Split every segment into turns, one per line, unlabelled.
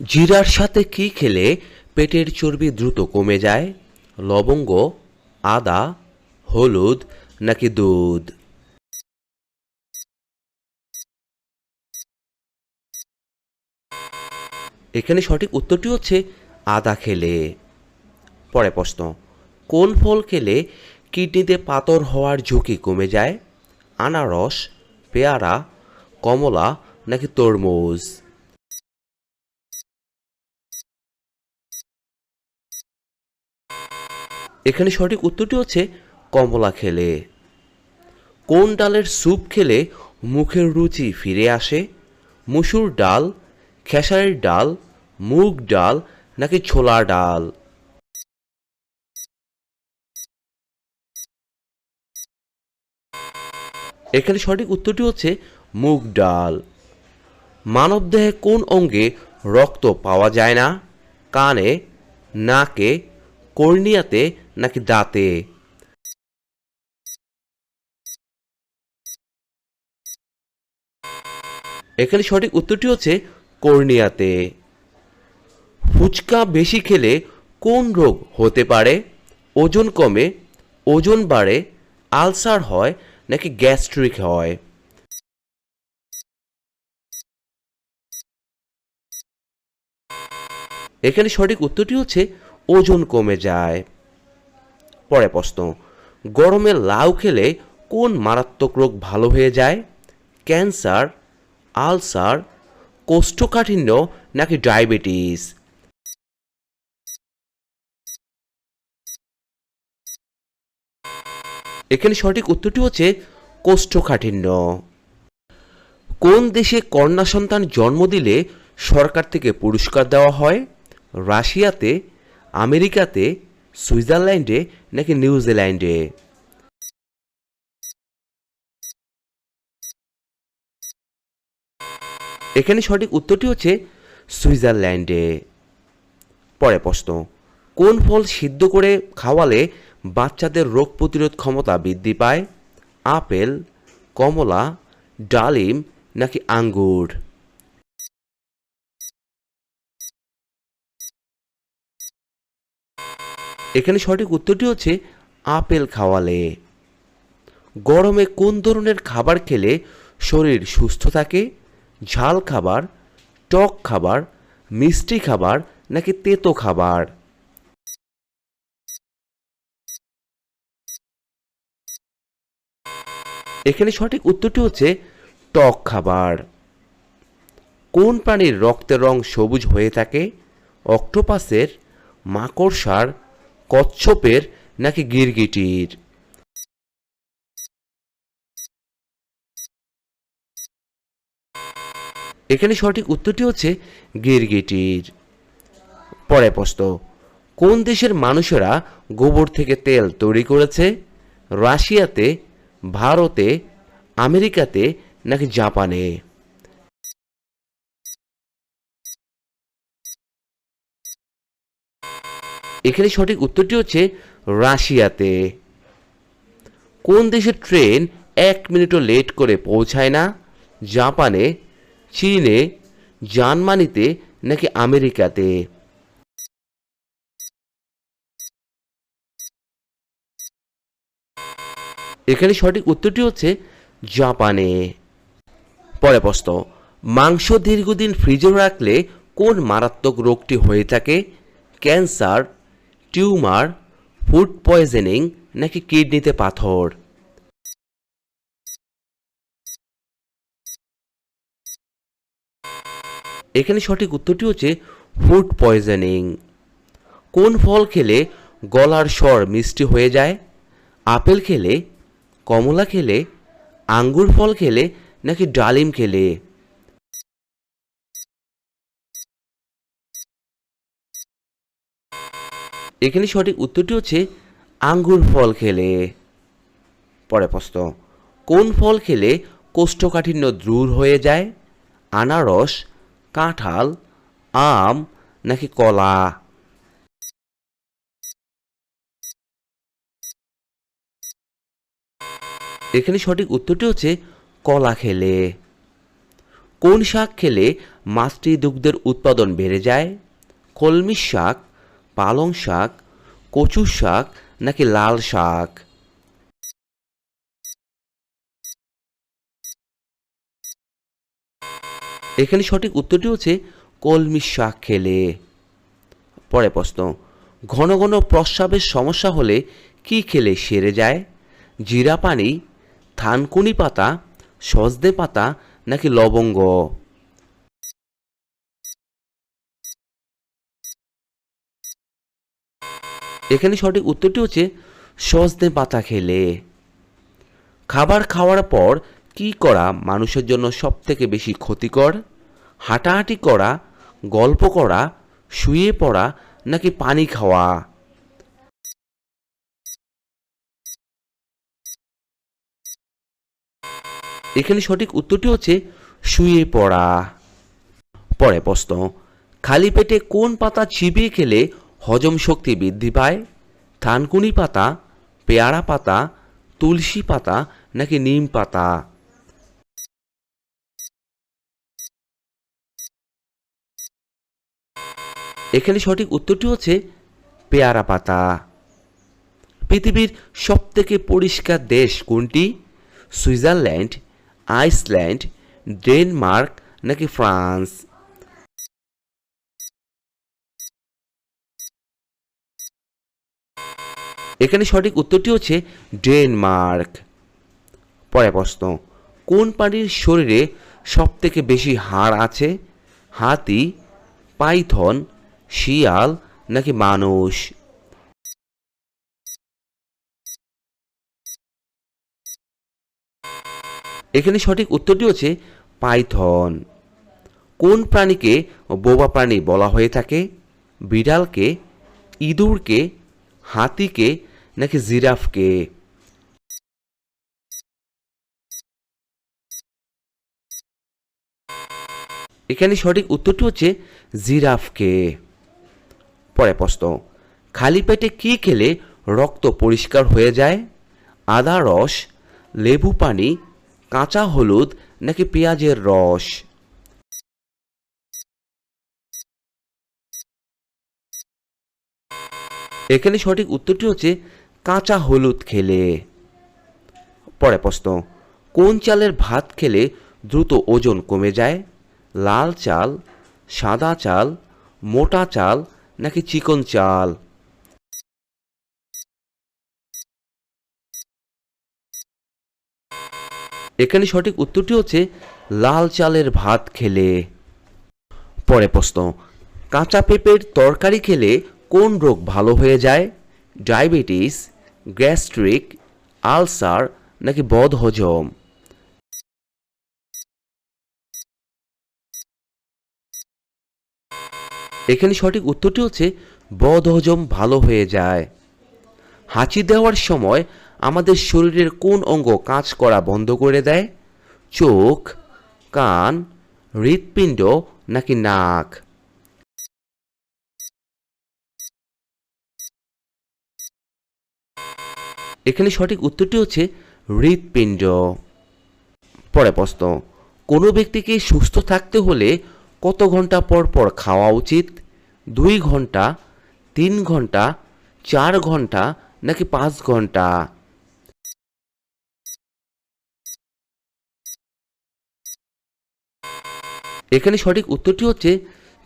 জিরার সাথে কি খেলে পেটের চর্বি দ্রুত কমে যায়? লবঙ্গ, আদা, হলুদ নাকি দুধ? এখানে সঠিক উত্তরটি হচ্ছে আদা খেলে। পরে প্রশ্ন, কোন ফল খেলে কিডনিতে পাথর হওয়ার ঝুঁকি কমে যায়? আনারস, পেয়ারা, কমলা নাকি তরমুজ? এখানে সঠিক উত্তরটি হচ্ছে কমলা খেলে। কোন ডালের স্যুপ খেলে মুখের রুচি ফিরে আসে? মুসুর ডাল, খেসারির ডাল, মুগ ডাল নাকি ছোলার ডাল? এখানে সঠিক উত্তরটি হচ্ছে মুগ ডাল। মানবদেহে কোন অঙ্গে রক্ত পাওয়া যায় না? কানে, নাকে, কর্নিয়াতে নাকি দাঁতে? এখানে সঠিক উত্তরটি হচ্ছে কর্নিয়াতে। ফুচকা বেশি খেলে কোন রোগ হতে পারে? ওজন কমে, ওজন বাড়ে, আলসার হয় নাকি গ্যাস্ট্রিক হয়? এখানে সঠিক উত্তরটি হচ্ছে ওজন কমে যায়। পরে প্রশ্ন, গরমে লাউ খেলে কোন মারাত্মক রোগ ভালো হয়ে যায়? ক্যান্সার, আলসার, কোষ্ঠকাঠিন্য নাকি ডায়াবেটিস? এখানে সঠিক উত্তরটি হচ্ছে কোষ্ঠকাঠিন্য। কোন দেশে কন্যা সন্তান জন্ম দিলে সরকার থেকে পুরস্কার দেওয়া হয়? রাশিয়াতে, আমেরিকাতে সুইজারল্যান্ডে নাকি নিউজিল্যান্ডে? এখানে সঠিক উত্তরটি হচ্ছে সুইজারল্যান্ডে। পরে প্রশ্ন, কোন ফল সিদ্ধ করে খাওয়ালে বাচ্চাদের রোগ প্রতিরোধ ক্ষমতা বৃদ্ধি পায়? আপেল, কমলা, ডালিম নাকি আঙ্গুর? এখানে সঠিক উত্তরটি হচ্ছে আপেল খাওয়ালে। গরমে কোন ধরনের খাবার খেলে শরীর সুস্থ থাকে? ঝাল খাবার, টক খাবার, মিষ্টি খাবার নাকি তেতো খাবার? এখানে সঠিক উত্তরটি হচ্ছে টক খাবার। কোন প্রাণীর রক্তের রং সবুজ হয়ে থাকে? অক্টোপাসের, মাকড়সার কচ্ছপের নাকি গিরগিটির? এখানে সঠিক উত্তরটি হচ্ছে গিরগিটির। পরে প্রশ্ন, কোন দেশের মানুষেরা গোবর থেকে তেল তৈরি করেছে? রাশিয়াতে, ভারতে, আমেরিকাতে নাকি জাপানে? এখানে সঠিক উত্তরটি হচ্ছে রাশিয়াতে। কোন দেশের ট্রেন এক মিনিটও লেট করে পৌঁছায় না? জাপানে, চীনে, জার্মানিতে নাকি আমেরিকাতে? এখানে সঠিক উত্তরটি হচ্ছে জাপানে। পরে প্রশ্ন, মাংস দীর্ঘদিন ফ্রিজে রাখলে কোন মারাত্মক রোগটি হয়ে থাকে? ক্যান্সার টিউমার, ফুড পয়জনিং নাকি কিডনিতে পাথর? এখানে সঠিক উত্তরটি হচ্ছে ফুড পয়জনিং। কোন ফল খেলে গলার স্বর মিষ্টি হয়ে যায়? আপেল খেলে, কমলা খেলে, আঙ্গুর ফল খেলে নাকি ডালিম খেলে? এখানে সঠিক উত্তরটি হচ্ছে আঙ্গুর ফল খেলে। পরে প্রশ্ন, কোন ফল খেলে কোষ্ঠকাঠিন্য দূর হয়ে যায়? আনারস, কাঁঠাল, আম নাকি কলা? এখানে সঠিক উত্তরটি হচ্ছে কলা খেলে। কোন শাক খেলে মাতৃ দুগ্ধের উৎপাদন বেড়ে যায়? কলমি শাক পালং শাক কচু শাক নাকি লাল শাক? এখানে সঠিক উত্তরটি হচ্ছে কলমি শাক খেলে। পরে প্রশ্ন, ঘন ঘন প্রস্রাবের সমস্যা হলে কি খেলে সেরে যায়? জিরা পানি, থানকুনি পাতা, সজনে পাতা নাকি লবঙ্গ? এখানে সঠিক উত্তরটি হচ্ছে সজনে পাতা খেলে। খাবার খাওয়ার পর কি করা মানুষের জন্য সবথেকে বেশি ক্ষতিকর? হাঁটাহাঁটি করা, গল্প করা, শুয়ে পড়া নাকি পানি খাওয়া? এখানে সঠিক উত্তরটি হচ্ছে শুয়ে পড়া। পরে প্রশ্ন, খালি পেটে কোন পাতা চিবিয়ে খেলে হজম শক্তি বৃদ্ধি পায়, থানকুনি পাতা, পেয়ারা পাতা, তুলসী পাতা নাকি নিম পাতা? এখানে সঠিক উত্তরটি হচ্ছে পেয়ারা পাতা। পৃথিবীর সবথেকে পরিষ্কার দেশ কোনটি? সুইজারল্যান্ড, আইসল্যান্ড, ডেনমার্ক নাকি ফ্রান্স? এখানে সঠিক উত্তরটি হচ্ছে ডেনমার্ক। পরে প্রশ্ন, কোন প্রাণীর শরীরে সবথেকে বেশি হাড় আছে? হাতি, পাইথন, শিয়াল নাকি মানুষ? এখানে সঠিক উত্তরটি হচ্ছে পাইথন। কোন প্রাণীকে বোবা প্রাণী বলা হয়ে থাকে? বিড়ালকে, ইঁদুরকে, হাতিকে নাকি জিরাফকে? এখানে সঠিক উত্তরটি হচ্ছে জিরাফকে। পরে প্রশ্ন, খালি পেটে কি খেলে রক্ত পরিষ্কার হয়ে যায়? আদা, রস, লেবু, পানি, কাঁচা হলুদ নাকি পেঁয়াজের রস? এখানে সঠিক উত্তরটি হচ্ছে কাঁচা হলুদ খেলে। পরে প্রশ্ন, কোন চালের ভাত খেলে দ্রুত ওজন কমে যায়? লাল চাল, সাদা চাল, মোটা চাল নাকি চিকন চাল? এখানে সঠিক উত্তরটি হচ্ছে লাল চালের ভাত খেলে। পরে প্রশ্ন, কাঁচা পেঁপের তরকারি খেলে কোন রোগ ভালো হয়ে যায়? ডায়াবেটিস গ্যাস্ট্রিক আলসার নাকি বদহজম? এখানে সঠিক উত্তরটি হচ্ছে, বদহজম ভালো হয়ে যায়। হাঁচি দেওয়ার সময় আমাদের শরীরের কোন অঙ্গ কাজ করা বন্ধ করে দেয়? চোখ, কান, হৃৎপিণ্ড নাকি নাক? এখানে সঠিক উত্তরটি হচ্ছে হৃৎপিণ্ড। পরে প্রশ্ন, কোনো ব্যক্তিকে সুস্থ থাকতে হলে কত ঘণ্টা পর পর খাওয়া উচিত? দুই ঘণ্টা, তিন ঘণ্টা, চার ঘণ্টা, নাকি পাঁচ ঘণ্টা? এখানে সঠিক উত্তরটি হচ্ছে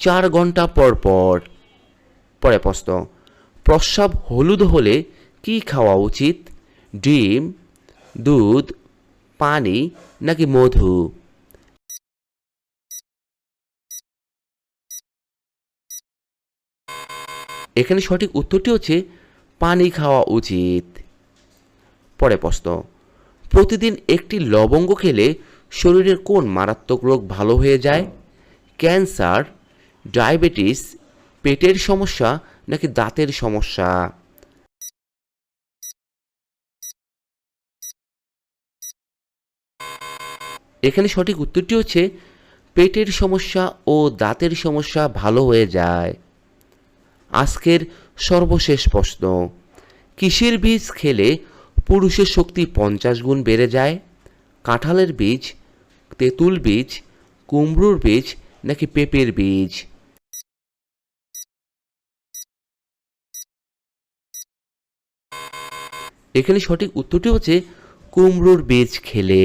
চার ঘণ্টা পর পর। পরে প্রশ্ন, প্রস্রাব হলুদ হলে কি খাওয়া উচিত? ডিম, দুধ, পানি নাকি মধু? এখানে সঠিক উত্তরটি হচ্ছে পানি খাওয়া উচিত। পরে প্রশ্ন, প্রতিদিন একটি লবঙ্গ খেলে শরীরের কোন মারাত্মক রোগ ভালো হয়ে যায়? ক্যান্সার, ডায়াবেটিস, পেটের সমস্যা নাকি দাঁতের সমস্যা? এখানে সঠিক উত্তরটি হচ্ছে, পেটের সমস্যা ও দাঁতের সমস্যা ভালো হয়ে যায়। আজকের সর্বশেষ প্রশ্ন, কিসের বীজ খেলে পুরুষের শক্তি পঞ্চাশ গুণ বেড়ে যায়? কাঁঠালের বীজ, তেঁতুল বীজ, কুমড়োর বীজ নাকি পেঁপের বীজ? এখানে সঠিক উত্তরটি হচ্ছে, কুমড়োর বীজ খেলে।